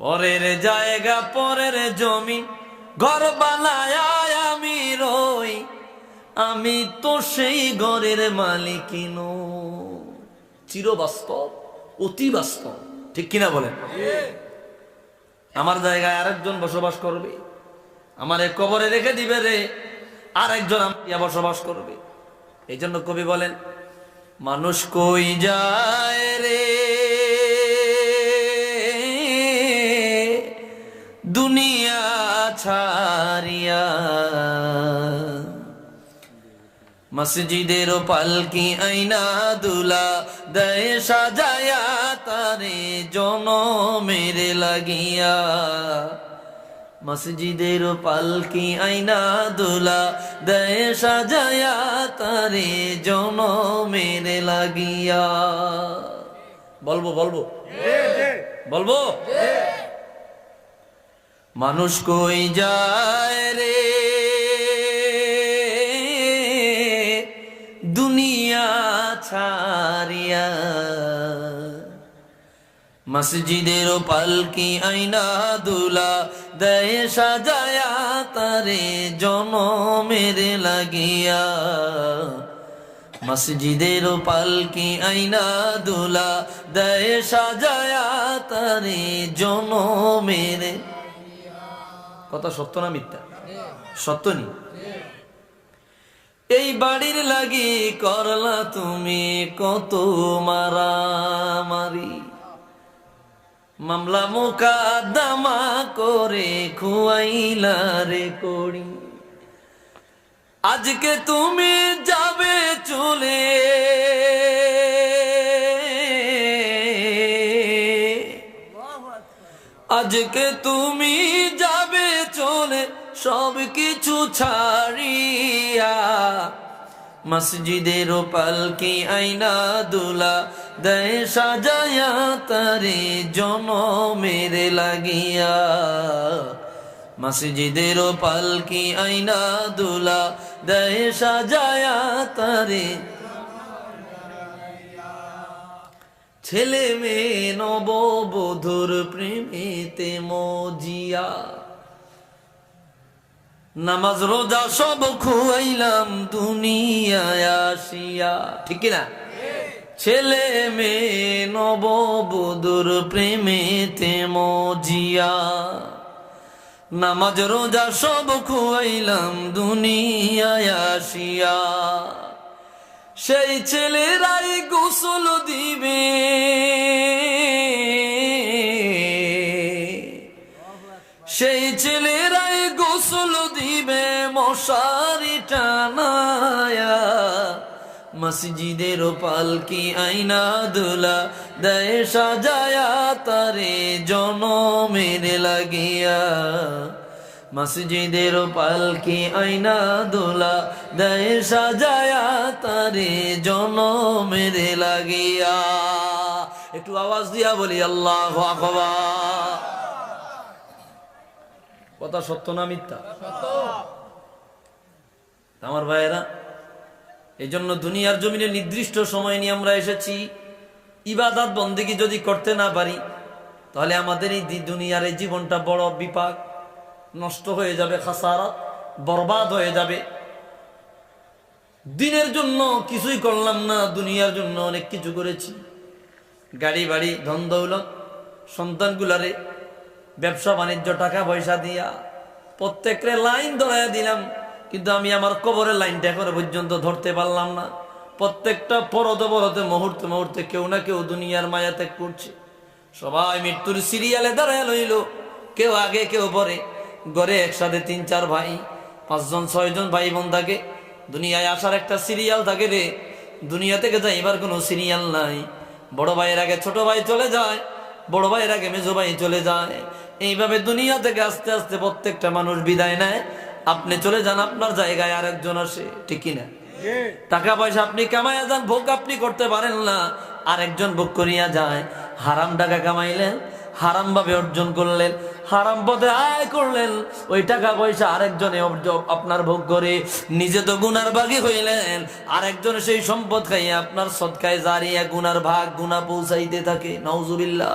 পরের জায়গা, পরের জমি, ঘর বানায় আমি রই। আমি তো সেই ঘরের মালিকিন চিরবাস্তব অতি বাস্তব ঠিক কিনা বলেন? আমার জায়গায় আরেকজন বসবাস করবে, আমার এ কবরে রেখে দিবে রে, আরেকজন ইয়া বসবাস করবে। এই জন্য কবি বলেন, মানুষ কই যায় রে? মসজিদের পালকি আইনা দুলা? দয় সাজায়া তারে জন মেরে লাগিয়া। মসজিদের পালকি আইনা দুলা? দয় সাজায়া তারে জন মেরে লাগিয়া। বলব বলব? বলব? মানুষ কই যায় রে? ছাড়িয়া। মসজিদের পালকি আইনা দুলা দেয় সাজায়া তারে জন মেরে লাগিয়া। মসজিদের পালকি আইনা দুলা দেয় সাজায়া তারে জন মেরে কথা সত্য না মিথ্যা? সত্য নি? এই বাড়ির লাগি করলা তুমি কত মারামারি। মামলা মোকাদ্দমা করে খুয়াইলা রে করি আজকে তুমি যাবে চলে। আজকে তুমি চলে সব কিছু ছাড়িয়া মসজিদের পালকি আইনা দুলা দেয় সাজায়া তারে জন মেরে লাগিয়া। মসজিদের পালকি আইনা দুলা দেয় সাজায়া তারে ছেলে মেয়ে নববধুর প্রেমেতে মজিয়া। নামাজ রোজা সব খুয়াইলাম, দুনিয়ায় আসিয়া। ঠিক না ছেলে মেয়ে, নববধুর প্রেমেতে মজিয়া। নামাজ রোজা সব খুয়াইলাম, দুনিয়ায় আসিয়া। সেই ছেলেরাই গোসল দিবে। সেই দিবে মশারি টানায়া মসজিদের পালকি আইনা দুলা দেয় সাজায়া তারে জন মেরে লাগিয়া। মসজিদের পালকি আইনা দোলা দেয় সাজায়া তারে জন মেরে লাগিয়া। একটু আওয়াজ দিয়া বলি, আল্লাহ কথা সত্য না মিথ্যা? আমার ভাইয়েরা এই জন্য দুনিয়ার জমিনে নির্দিষ্ট সময় নিয়ে আমরা এসেছি। ইবাদাত বন্দিগি যদি করতে না পারি, তাহলে আমাদের এই দুনিয়ার এই জীবনটা বড় বিপাক। নষ্ট হয়ে যাবে, খাসারাত বরবাদ হয়ে যাবে। দিনের জন্য কিছুই করলাম না, দুনিয়ার জন্য অনেক কিছু করেছি। গাড়ি, বাড়ি, ধন দৌলত, সন্তানগুলারে ব্যবসা, বাণিজ্য, টাকা পয়সা দিয়া প্রত্যেকরে লাইন ধরাইয়া দিলাম। কিন্তু আমি আমার কবরের লাইনটা এখনও পর্যন্ত ধরতে পারলাম না। প্রত্যেকটা পরতে পরতে মুহূর্তে মুহূর্তে কেউ না কেউ দুনিয়ার মায়া ত্যাগ করছে। সবাই মৃত্যুর সিরিয়ালে দাঁড়ায় লইল কেউ আগে, কেউ পরে। ঘরে একসাথে তিন, চার ভাই, পাঁচজন, ছয়জন ভাই বোন থাকে। দুনিয়ায় আসার একটা সিরিয়াল থাকে রে। দুনিয়া থেকে যাইবার কোনো সিরিয়াল নাই। বড় ভাইয়ের আগে ছোট ভাই চলে যায়, বড় ভাইয়ের আগে মেজো ভাই চলে যায়। এইভাবে দুনিয়া থেকে আস্তে আস্তে প্রত্যেকটা মানুষ বিদায় নেয়। আপনি চলে যান আপনার জায়গায় আরেকজন আসে ঠিক কিনা? টাকা পয়সা আপনি কামাইয়া যান ভোগ আপনি করতে পারেন না। আরেকজন ভোগ করিয়া যায় হারাম টাকা কামাইলেন হারাম ভাবে অর্জন করলেন হারাম পথে আয় করলেন ওই টাকা পয়সা আরেকজনে আপনার ভোগ করে নিজে তো গুনার ভাগই হইলেন। আরেকজন সেই সম্পদ খাইয়া আপনার সৎকায় জারিয়া গুনার ভাগ গুনা পৌঁছাইতে থাকে নওজুবিল্লাহ